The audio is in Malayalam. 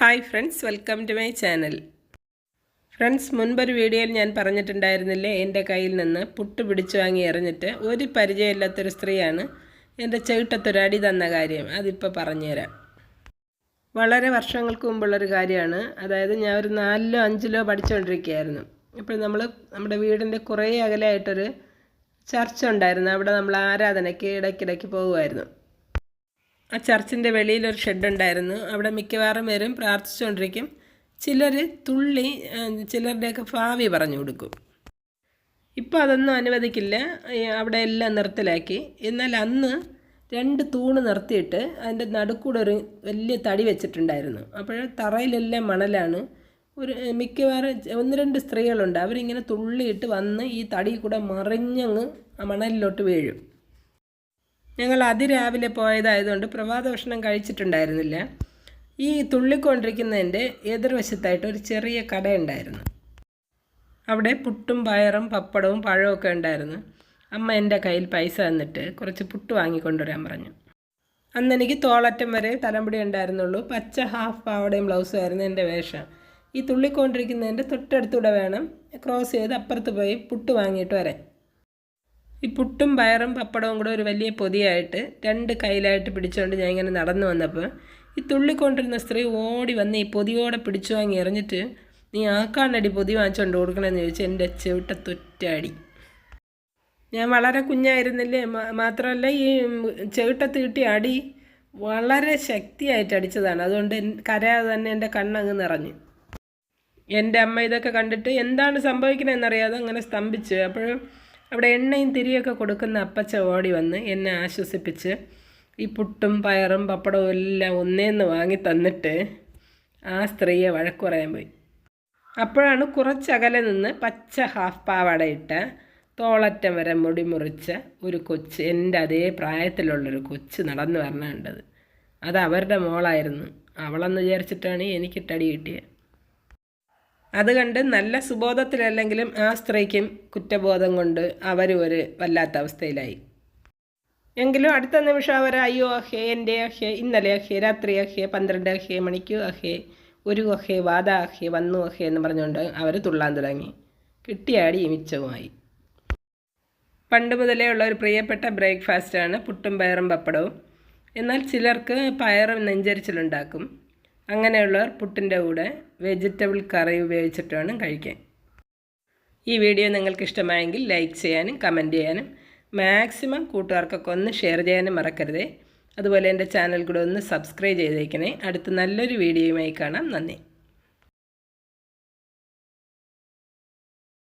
Hi friends welcome to my channel. Friends മുൻപൊരു വീഡിയോയിൽ ഞാൻ പറഞ്ഞിട്ടുണ്ടായിരുന്നില്ലേ എന്റെ കയ്യിൽ നിന്ന് പുട്ട് പിടിച്ചു വാങ്ങി എറിഞ്ഞിട്ട് ഒരു പരിചയമില്ലാത്തൊരു സ്ത്രീയാണ് എന്റെ ചേട്ടത്തൊരടി തന്ന കാര്യം. അതിപ്പോൾ പറഞ്ഞുതരാം. വളരെ വർഷങ്ങൾക്ക് മുമ്പുള്ളൊരു കാര്യമാണ്. അതായത് ഞാൻ ഒരു നാലിലോ അഞ്ചിലോ പഠിച്ചുകൊണ്ടിരിക്കുകയായിരുന്നു. അപ്പോൾ നമ്മൾ നമ്മുടെ വീടിന്റെ കുറേ അകലെയായിട്ടൊരു ചർച്ച ഉണ്ടായിരുന്നു അവിടെ നമ്മൾ ആരാധനയ്ക്ക് ഇടയ്ക്കിടയ്ക്ക് പോകുമായിരുന്നു. ആ ചർച്ചിന്റെ വെളിയിലൊരു ഷെഡ് ഉണ്ടായിരുന്നു. അവിടെ മിക്കവാറും പേരും പ്രാർത്ഥിച്ചുകൊണ്ടിരിക്കും. ചിലർ തുള്ളി ചിലരുടെയൊക്കെ ഭാവി പറഞ്ഞു കൊടുക്കും. ഇപ്പോൾ അതൊന്നും അനുവദിക്കില്ല. അവിടെ എല്ലാം നിർത്തലാക്കി. എന്നാൽ അന്ന് രണ്ട് തൂണ് നിർത്തിയിട്ട് അതിന്റെ നടുക്കൂടെ ഒരു വലിയ തടി വെച്ചിട്ടുണ്ടായിരുന്നു. അപ്പോൾ തറയിലെല്ലാം മണലാണ്. ഒരു മിക്കവാറും ഒന്ന് രണ്ട് സ്ത്രീകളുണ്ട്. അവരിങ്ങനെ തുള്ളിയിട്ട് വന്ന് ഈ തടി കൂടെ മറിഞ്ഞങ്ങ് ആ മണലിലോട്ട് വീഴും. ഞങ്ങൾ അതിരാവിലെ പോയതായതുകൊണ്ട് പ്രഭാത ഭക്ഷണം കഴിച്ചിട്ടുണ്ടായിരുന്നില്ല. ഈ തുള്ളിക്കൊണ്ടിരിക്കുന്നതിന്റെ എതിർവശത്തായിട്ട് ഒരു ചെറിയ കടയുണ്ടായിരുന്നു. അവിടെ പുട്ടും പയറും പപ്പടവും പഴവും ഉണ്ടായിരുന്നു. അമ്മ എന്റെ കയ്യിൽ പൈസ തന്നിട്ട് കുറച്ച് പുട്ട് വാങ്ങിക്കൊണ്ടുവരാൻ പറഞ്ഞു. അന്ന് എനിക്ക് തോളറ്റം വരെ തലമുടി ഉണ്ടായിരുന്നുള്ളൂ. പച്ച ഹാഫ് പാവടയും ബ്ലൗസും ആയിരുന്നു എന്റെ വേഷം. ഈ തുള്ളിക്കൊണ്ടിരിക്കുന്നതിന്റെ തൊട്ടടുത്തൂടെ വേണം. ക്രോസ് ചെയ്ത് അപ്പുറത്ത് പോയി പുട്ട് വാങ്ങിയിട്ട് വരാൻ. ഈ പുട്ടും പയറും പപ്പടവും കൂടെ ഒരു വലിയ പൊതിയായിട്ട് രണ്ട് കയ്യിലായിട്ട് പിടിച്ചുകൊണ്ട് ഞാൻ ഇങ്ങനെ നടന്നു വന്നപ്പോൾ ഈ തുള്ളിക്കൊണ്ടിരുന്ന സ്ത്രീ ഓടി വന്ന് ഈ പൊതിയോടെ പിടിച്ചു വാങ്ങി എറിഞ്ഞിട്ട് നീ ആക്കാണ്ടടി പൊതി വാങ്ങിച്ചുകൊണ്ട് കൊടുക്കണമെന്ന് ചോദിച്ചു എന്റെ ചെവിട്ട തൊറ്റടി ഞാൻ വളരെ കുഞ്ഞായിരുന്നില്ലേ? മാത്രമല്ല ഈ ചെവിട്ടത്ത് കിട്ടിയ അടി വളരെ ശക്തിയായിട്ട് അടിച്ചതാണ്. അതുകൊണ്ട് കരയാതെ തന്നെ എന്റെ കണ്ണങ്ങ് നിറഞ്ഞു. എന്റെ അമ്മ ഇതൊക്കെ കണ്ടിട്ട് എന്താണ് സംഭവിക്കണമെന്നറിയാതെ അങ്ങനെ സ്തംഭിച്ചു. അപ്പോഴും അവിടെ എണ്ണയും തിരിയൊക്കെ കൊടുക്കുന്ന അപ്പച്ച ഓടി വന്ന് എന്നെ ആശ്വസിപ്പിച്ച് ഈ പുട്ടും പയറും പപ്പടവും എല്ലാം ഒന്നേന്ന് വാങ്ങി തന്നിട്ട് ആ സ്ത്രീയെ വഴക്ക് പറയാൻ പോയി. അപ്പോഴാണ് കുറച്ചകലെ നിന്ന് പച്ച ഹാഫ് പാവാടയിട്ട തോളറ്റം വരെ മുടി മുറിച്ച ഒരു കൊച്ച് എന്റെ അതേ പ്രായത്തിലുള്ളൊരു കൊച്ച് നടന്നു വരണ കണ്ടത്. അത് അവരുടെ മോളായിരുന്നു. അവളെന്ന് വിചാരിച്ചിട്ടാണ് എനിക്കിട്ടടി കിട്ടിയത് അത് കണ്ട് നല്ല സുബോധത്തിലല്ലെങ്കിലും ആ സ്ത്രീക്കും കുറ്റബോധം കൊണ്ട് അവരും ഒരു വല്ലാത്ത അവസ്ഥയിലായി. എങ്കിലും അടുത്ത നിമിഷം അവർ അയ്യോ അഹേ എന്റെ അഹേ ഇന്നലെ അഹേ രാത്രി അഹേ പന്ത്രണ്ട് അഹേ മണിക്കു അഹേ ഒരു അഹേ വാദ അഹേ വന്നു അഹേ എന്ന് പറഞ്ഞുകൊണ്ട് അവർ തുള്ളാൻ തുടങ്ങി. കിട്ടിയാടി മിച്ചവുമായി പണ്ട് മുതലേ ഉള്ള ഒരു പ്രിയപ്പെട്ട ബ്രേക്ക്ഫാസ്റ്റാണ് പുട്ടും പയറും പപ്പടവും. എന്നാൽ ചിലർക്ക് പയറും നെഞ്ചരിച്ചിലുണ്ടാക്കും. അങ്ങനെയുള്ളവർ പുട്ടിന്റെ കൂടെ വെജിറ്റബിൾ കറി ഉപയോഗിച്ചിട്ട് വേണം കഴിക്കാൻ. ഈ വീഡിയോ നിങ്ങൾക്ക് ഇഷ്ടമായെങ്കിൽ ലൈക്ക് ചെയ്യാനും കമന്റ് ചെയ്യാനും മാക്സിമം കൂട്ടുകാർക്കൊക്കെ ഒന്ന് ഷെയർ ചെയ്യാനും മറക്കരുതേ. അതുപോലെ എന്റെ ചാനൽ കൂടെ ഒന്ന് സബ്സ്ക്രൈബ് ചെയ്തേക്കണേ. അടുത്ത നല്ലൊരു വീഡിയോയുമായി കാണാം. നന്ദി.